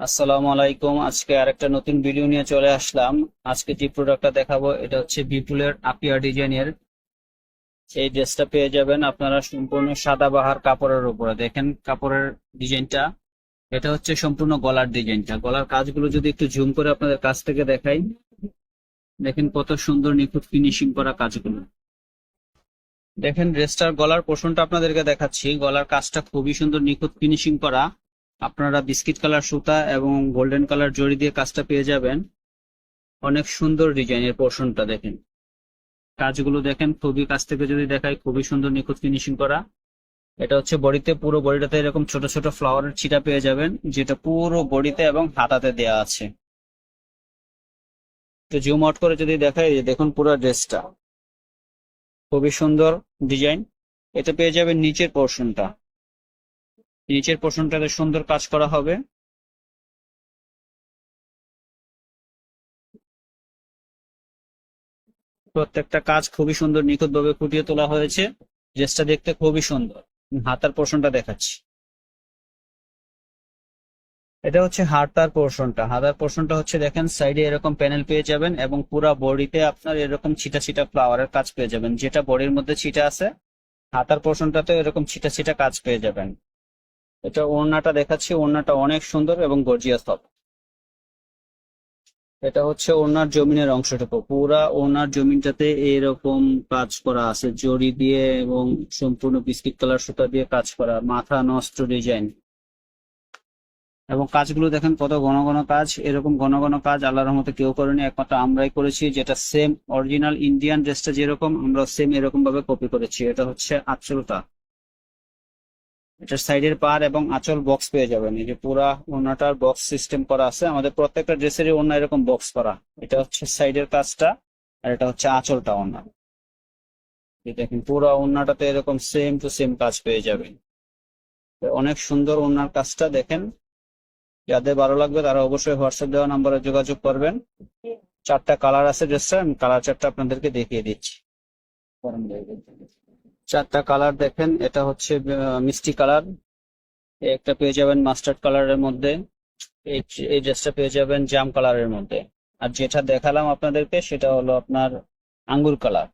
আসসালামু আলাইকুম। আজকে আরেকটা নতুন ভিডিও নিয়ে চলে আসলাম। আজকে যে প্রোডাক্টটা দেখাবো, এটা হচ্ছে বিপুলের আপিয়া ডিজাইনের এই ড্রেসটা পেয়ে যাবেন আপনারা সম্পূর্ণ সাদা বাহার কাপড়ের উপরে। দেখেন কাপড়ের ডিজাইনটা এটা হচ্ছে সম্পূর্ণ গলার ডিজাইনটা গলার কাজগুলো যদি একটু জুম করে আপনাদের কাছ থেকে দেখাই। দেখেন কত সুন্দর নিখুঁত ফিনিশিং করা কাজগুলো। দেখেন ড্রেসটার গলার পোষণটা আপনাদেরকে দেখাচ্ছি। গলার কাজটা খুবই সুন্দর নিখুঁত ফিনিশিং করা। আপনারা বিস্কিট কালার সুতা এবং গোল্ডেন কালার জড়ি দিয়ে কাজটা পেয়ে যাবেন। অনেক সুন্দর ডিজাইনের পোর্শনটা দেখেন। কাজগুলো দেখেন, খুবই কাছ থেকে যদি দেখায় খুবই সুন্দর নিখুঁত ফিনিশিং করা। এটা হচ্ছে বডিতে, পুরো বডিটাতে এরকম ছোট ছোট ফ্লাওয়ারের ছিটা পেয়ে যাবেন, যেটা পুরো বডিতে এবং হাতাতে দেয়া আছে। তো জুম আউট করে যদি দেখাই দেখুন পুরো ড্রেসটা। খুবই সুন্দর ডিজাইন। এটা পেয়ে যাবেন নিচের পোর্শনটা। নিচের পোর্শনটাতে সুন্দর কাজ করা হবে। প্রত্যেকটা কাজ খুবই সুন্দর নিখুঁত ভাবে ফুটিয়ে তোলা হয়েছে। ড্রেসটা দেখতে খুবই সুন্দর। হাতার পোর্শনটা দেখাচ্ছি। এটা হচ্ছে হাতার পোর্শনটা হাতার পোর্শনটা হচ্ছে দেখেন সাইডে এরকম প্যানেল পেয়ে যাবেন এবং পুরা বডিতে আপনার এরকম ছিটা ছিটা ফ্লাওয়ারের কাজ পেয়ে যাবেন। যেটা বডির মধ্যে ছিটা আছে, হাতার পোর্শনটাতে এরকম ছিটা ছিটা কাজ পেয়ে যাবেন। এটা ওড়নাটা দেখাচ্ছি, ওড়নাটা অনেক সুন্দর এবং গর্জিয়াস হবে এটা হচ্ছে ওড়নার জমিনের অংশটুকু। পুরা ওড়নার জমিনটাতে এরকম কাজ করা আছে, জড়ি দিয়ে এবং সম্পূর্ণ বিস্কিট কালার সুতা দিয়ে কাজ করা, মাথা নষ্ট ডিজাইন। এবং কাজগুলো দেখেন কত ঘন ঘন কাজ, এরকম ঘন ঘন কাজ আল্লাহর রহমতে কেউ করেনি, একমাত্র আমরাই করেছি, যেটা সেম অরিজিনাল ইন্ডিয়ান ড্রেসটা যেরকম আমরা সেম এরকম ভাবে কপি করেছি, এটা হচ্ছে আঁচলটা। এটার সাইডের পার এবং আঁচল বক্স পেয়ে যাবেন। এই যে পুরা ওনাটার বক্স সিস্টেম করা আছে। আমাদের প্রত্যেকটা ড্রেসেরই ওড়না এরকম বক্স করা। এটা হচ্ছে সাইডের কাজটা আর এটা হচ্ছে আঁচলটা এই দেখেন, পুরা ওড়নাটাতে এরকম সেম টু সেম কাজ পেয়ে যাবেন। অনেক সুন্দর ওড়নার কাজটা দেখেন। যাদের ভালো লাগবে তারা অবশ্যই হোয়াটসঅ্যাপ দেওয়া নাম্বারে যোগাযোগ করবেন। চারটা কালার আছে ড্রেসটা আমি কালার চারটা আপনাদেরকে দেখিয়ে দিচ্ছি। চারটা কালার দেখেন, এটা হচ্ছে মিষ্টি কালার একটা পেয়ে যাবেন মাস্টার্ড কালারের মধ্যে, এই এই ড্রেসটা পেয়ে যাবেন জাম কালারের মধ্যে। আর যেটা দেখালাম আপনাদেরকে, সেটা হলো আপনার আঙ্গুর কালার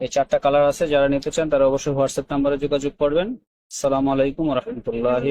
এই চারটা কালার আছে, যারা নিতে চান তারা অবশ্যই হোয়াটসঅ্যাপ নাম্বারে যোগাযোগ করবেন। সালামু আলাইকুম রহমতুল্লাহি